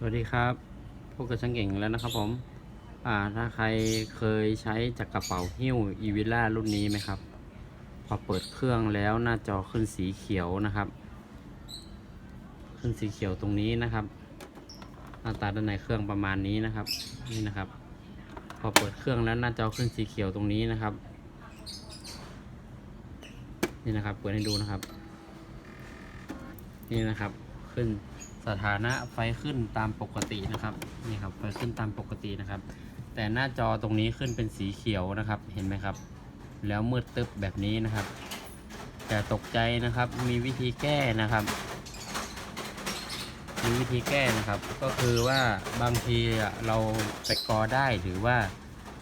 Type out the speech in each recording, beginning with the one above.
สวัสดีครับพบกับช่างเก่งแล้วนะครับผม อ่า ถ้าใครเคยใช้จากกระเป๋าหิ้วอีวิล่ารุ่นนี้ไหมครับ พอเปิดเครื่องแล้วหน้าจอขึ้นสีเขียวนะครับ ขึ้นสีเขียวตรงนี้นะครับ หน้าตาด้านในเครื่องประมาณนี้นะครับ นี่นะครับ พอเปิดเครื่องแล้วหน้าจอขึ้นสีเขียวตรงนี้นะครับ นี่นะครับ เปิดให้ดูนะครับ นี่นะครับ ขึ้น สถานะไฟขึ้นตามปกตินะครับนี่ครับไฟขึ้นตามปกตินะครับ แต่หน้าจอตรงนี้ขึ้นเป็นสีเขียวนะครับเห็นไหมครับ แล้วมืดตึบแบบนี้นะครับแต่าตกใจนะครับมีวิธีแก้นะครับ มีวิธีแก้นะครับ ก็คือว่าบางทีเราไปกอได้หรือว่า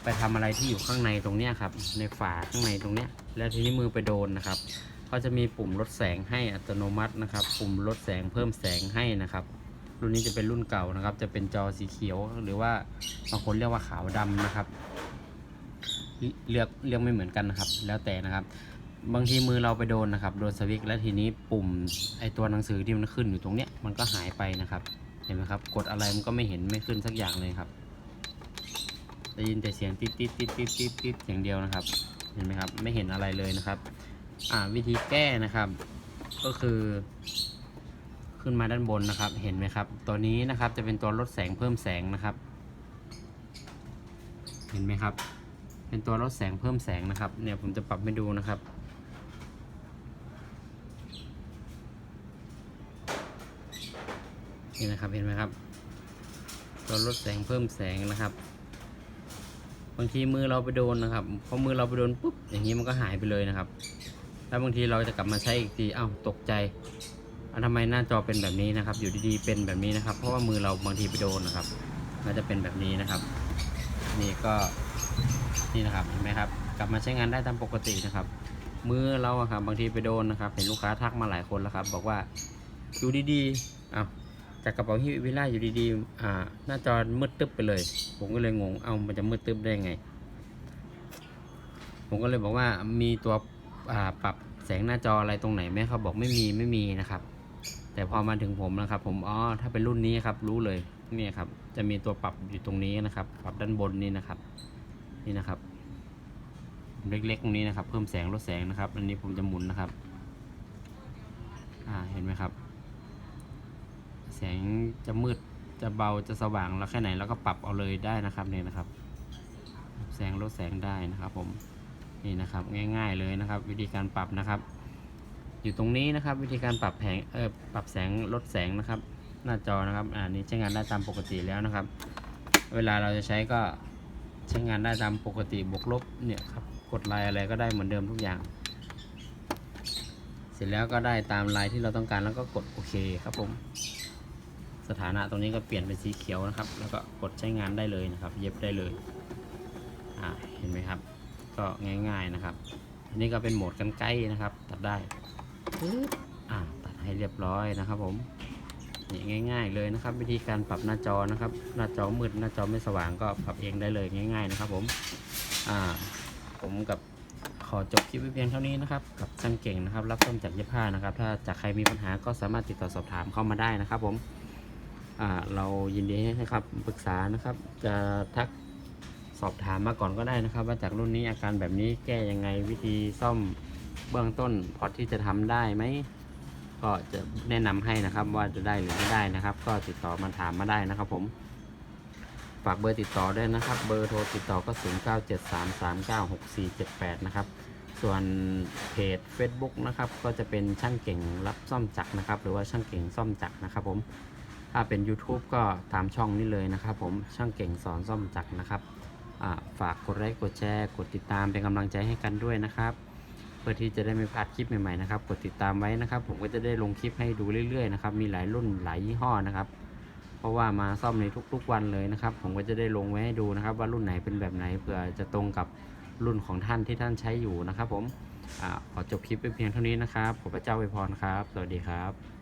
ไปทำอะไรที่อยู่ข้างในตรงเนี้ยครับ ในฝาข้างในตรงเนี้ย แล้วทีนี้มือไปโดนนะครับ ก็จะมีปุ่มลดแสงให้อัตโนมัตินะครับ ปุ่มลดแสงเพิ่มแสงให้นะครับ รุ่นนี้จะเป็นรุ่นเก่านะครับ จะเป็นจอสีเขียว หรือว่าบางคนเรียกว่าขาวดำนะครับเรียกเรียกไม่เหมือนกันนะครับ แล้วแต่นะครับ บางทีมือเราไปโดนนะครับ โดนสวิตช์แล้วทีนี้ปุ่มไอตัวหนังสือที่มันขึ้นอยู่ตรงเนี้ยมันก็หายไปนะครับ เห็นไหมครับ กดอะไรมันก็ไม่เห็นไม่ขึ้นสักอย่างเลยครับได้ยินแต่เสียงติ๊ดติ๊ดติ๊ดติ๊ดติ๊ดติ๊ดอย่างเดียวนะครับ เห็นไหมครับ ไม่เห็นอะไรเลยนะครับ อ่าวิธีแก้นะครับ ก็คือ ขึ้นมาด้านบนนะครับ เห็นไหมครับ ตัวนี้นะครับจะเป็นตัวลดแสงเพิ่มแสงนะครับ เห็นไหมครับ เป็นตัวลดแสงเพิ่มแสงนะครับ เนี่ยผมจะปรับให้ดูนะครับนี่นะครับเห็นไหมครับตัวลดแสงเพิ่มแสงนะครับ บางทีมือเราไปโดนนะครับพอมือเราไปโดนปุ๊บอย่างนี้มันก็หายไปเลยนะครับ แล้วบางทีเราจะกลับมาใช้อีกทีอ้าวตกใจอ้าทำไมหน้าจอเป็นแบบนี้นะครับ อยู่ดีๆเป็นแบบนี้นะครับ เพราะว่ามือเราบางทีไปโดนนะครับมันจะเป็นแบบนี้นะครับ นี่ก็นี่นะครับเห็นไหมครับ กลับมาใช้งานได้ตามปกตินะครับ มือเราครับบางทีไปโดนนะครับเห็นลูกค้าทักมาหลายคนแล้วครับ บอกว่าอยู่ดีๆอ้าวจากกระเป๋าฮิวิล่าอยู่ดีๆอ่าหน้าจอมืดตึ๊บไปเลย ผมก็เลยงง เอามันจะมืดตึ๊บได้ไง ผมก็เลยบอกว่ามีตัว ปรับแสงหน้าจออะไรตรงไหนไหมเขาบอกไม่มีไม่มีนะครับ แต่พอมาถึงผมนะครับ ผมอ๋อถ้าเป็นรุ่นนี้ครับ รู้เลยนี่ครับ จะมีตัวปรับอยู่ตรงนี้นะครับ ปรับด้านบนนี่นะครับ นี่นะครับ เล็กๆตรงนี้นะครับ เพิ่มแสงลดแสงนะครับ อันนี้ผมจะหมุนนะครับ อ่าเห็นไหมครับ แสงจะมืดจะเบาจะสว่างแล้วแค่ไหนเราก็ปรับเอาเลยได้นะครับเนี่ยนะครับ แสงลดแสงได้นะครับผม นี่นะครับง่าย ๆเลยนะครับ วิธีการปรับนะครับ อยู่ตรงนี้นะครับ วิธีการปรับแผงเออปรับแสงลดแสงนะครับ หน้าจอนะครับอ่านี้ใช้งานได้ตามปกติแล้วนะครับ เวลาเราจะใช้ก็ใช้งานได้ตามปกติบวกลบเนี่ยครับกดลายอะไรก็ได้เหมือนเดิมทุกอย่าง เสร็จแล้วก็ได้ตามลายที่เราต้องการแล้วก็กดโอเคครับผมสถานะตรงนี้ก็เปลี่ยนเป็นสีเขียวนะครับ แล้วก็กดใช้งานได้เลยนะครับ เย็บได้เลย อ่า เห็นไหมครับ ก็ง่าย ๆนะครับ อันนี้ก็เป็นโหมดกันใกล้นะครับ ตัดได้ปึ๊บอ่าตัดให้เรียบร้อยนะครับ ผมนี่ง่าย ๆ เลยนะครับ วิธีการปรับหน้าจอนะครับ หน้าจอมืดหน้าจอไม่สว่างก็ปรับเองได้เลยง่าย ๆ นะครับ ผมอ่าผมกับขอจบคลิปไว้เพียงเท่านี้นะครับกับช่างเก่งนะครับ รับซ่อมจากเย็บผ้านะครับ ถ้าจากใครมีปัญหาก็สามารถติดต่อสอบถามเข้ามาได้นะครับ ผมอ่าเรายินดีให้ครับปรึกษานะครับ จะทัก สอบถามมาก่อนก็ได้นะครับ ว่าจากรุ่นนี้อาการแบบนี้แก้ยังไงวิธีซ่อมเบื้องต้นพอที่จะทำได้ไหมก็จะแนะนำให้นะครับว่าจะได้หรือไม่ได้นะครับ ก็ติดต่อมาถามมาได้นะครับ ผม ฝากเบอร์ติดต่อด้วยนะครับ เบอร์โทรติดต่อก็ 0 9 7 3 3 9 6 4 7 8 นะครับ ส่วนเพจ Facebook นะครับ ก็จะเป็นช่างเก่งรับซ่อมจักรนะครับ หรือว่าช่างเก่งซ่อมจักรนะครับ ผมถ้าเป็น YouTube ก็ตามช่องนี้เลยนะครับ ผมช่างเก่งสอนซ่อมจักรนะครับ ฝากกดไลค์กดแชร์กดติดตามเป็นกำลังใจให้กันด้วยนะครับ เพื่อที่จะได้ไม่พลาดคลิปใหม่ๆนะครับ กดติดตามไว้นะครับ ผมก็จะได้ลงคลิปให้ดูเรื่อยๆนะครับมีหลายรุ่นหลายยี่ห้อนะครับเพราะว่ามาซ่อมในทุกๆวันเลยนะครับ ผมก็จะได้ลงไว้ให้ดูนะครับ ว่ารุ่นไหนเป็นแบบไหนเผื่อจะตรงกับรุ่นของท่านที่ท่านใช้อยู่นะครับ ผมอขอจบคลิปไปเพียงเท่านี้นะครับขอพระเจ้าอวยพรครับ สวัสดีครับ